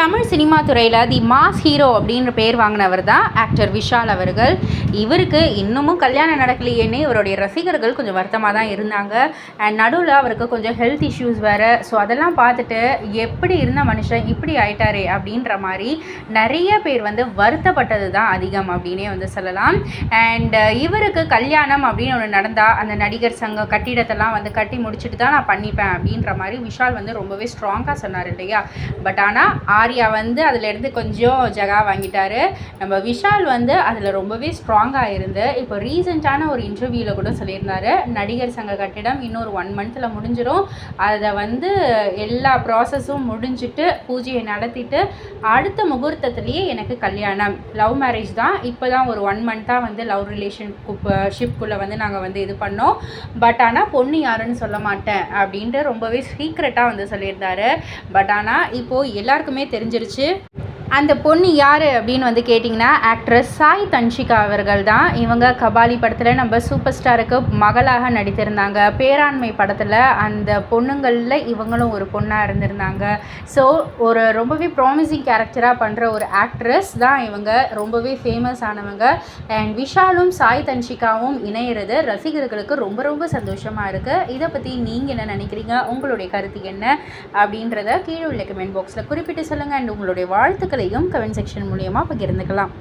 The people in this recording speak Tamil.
தமிழ் சினிமா துறையில் தி மாஸ் ஹீரோ அப்படின்ற பேர் வாங்கினவர் தான் ஆக்டர் விஷால் அவர்கள். இவருக்கு இன்னமும் கல்யாணம் நடக்கலையேன்னு இவருடைய ரசிகர்கள் கொஞ்சம் வருத்தமாக தான் இருந்தாங்க. அண்ட் நடுவில் அவருக்கு கொஞ்சம் ஹெல்த் இஷ்யூஸ் வேறு. ஸோ அதெல்லாம் பார்த்துட்டு எப்படி இருந்த மனுஷன் இப்படி ஆயிட்டாரே அப்படின்ற மாதிரி நிறைய பேர் வந்து வருத்தப்பட்டது தான் அதிகம் அப்படின்னே வந்து சொல்லலாம். அண்ட் இவருக்கு கல்யாணம் அப்படின்னு ஒன்று நடந்தால் அந்த நடிகர் சங்க கட்டிடத்தெல்லாம் வந்து கட்டி முடிச்சுட்டு தான் நான் பண்ணிப்பேன் அப்படின்ற மாதிரி விஷால் வந்து ரொம்பவே ஸ்ட்ராங்காக சொன்னார் இல்லையா? பட் ஆனால் ஆர்யா வந்து அதுலேருந்து கொஞ்சம் ஜகா வாங்கிட்டாரு. நம்ம விஷால் வந்து அதில் ரொம்பவே ஸ்ட்ராங்காக இருந்து இப்போ ரீசெண்டான ஒரு இன்டர்வியூவில் கூட சொல்லியிருந்தாரு. நடிகர் சங்க கட்டிடம் இன்னொரு ஒன் மந்த்தில் முடிஞ்சிடும் அதை வந்து எல்லா ப்ராசஸும் முடிஞ்சிட்டு பூஜையை நடத்திட்டு அடுத்த முகூர்த்தத்துலேயே எனக்கு கல்யாணம். லவ் மேரேஜ் தான். இப்போ தான் ஒரு ஒன் மந்த்தாக வந்து லவ் ரிலேஷன் ஷிப்குள்ளே வந்து நாங்கள் வந்து இது பண்ணோம். பட் ஆனால் பொண்ணு யாருன்னு சொல்ல மாட்டேன் அப்படின்ட்டு ரொம்பவே சீக்ரெட்டாக வந்து சொல்லியிருந்தாரு. பட் ஆனால் இப்போது எல்லாருக்குமே தெரிஞ்சிருச்சு. அந்த பொண்ணு யார் அப்படின்னு வந்து கேட்டிங்கன்னா ஆக்ட்ரஸ் சாய் தன்ஷிகா அவர்கள் தான். இவங்க கபாலி படத்தில் நம்ம சூப்பர் ஸ்டாருக்கு மகளாக நடித்திருந்தாங்க. பேராண்மை படத்தில் அந்த பொண்ணுங்களில் இவங்களும் ஒரு பொண்ணாக இருந்திருந்தாங்க. ஸோ ஒரு ரொம்பவே ப்ராமிசிங் கேரக்டராக பண்ணுற ஒரு ஆக்ட்ரஸ் தான் இவங்க. ரொம்பவே ஃபேமஸ் ஆனவங்க. அண்ட் விஷாலும் சாய் தன்ஷிகாவும் இணையிறது ரசிகர்களுக்கு ரொம்ப ரொம்ப சந்தோஷமாக இருக்குது இதை பற்றி நீங்கள் என்ன நினைக்கிறீங்க? உங்களுடைய கருத்து என்ன? அப்படின்றத கீழே உள்ள கமெண்ட் பாக்ஸில் குறிப்பிட்டு சொல்லுங்கள் அண்ட் உங்களுடைய வாழ்த்துக்கள் வாழ்த்துக்களையும் கமெண்ட் செக்ஷன் மூலியமாக பகிர்ந்துக்கலாம்.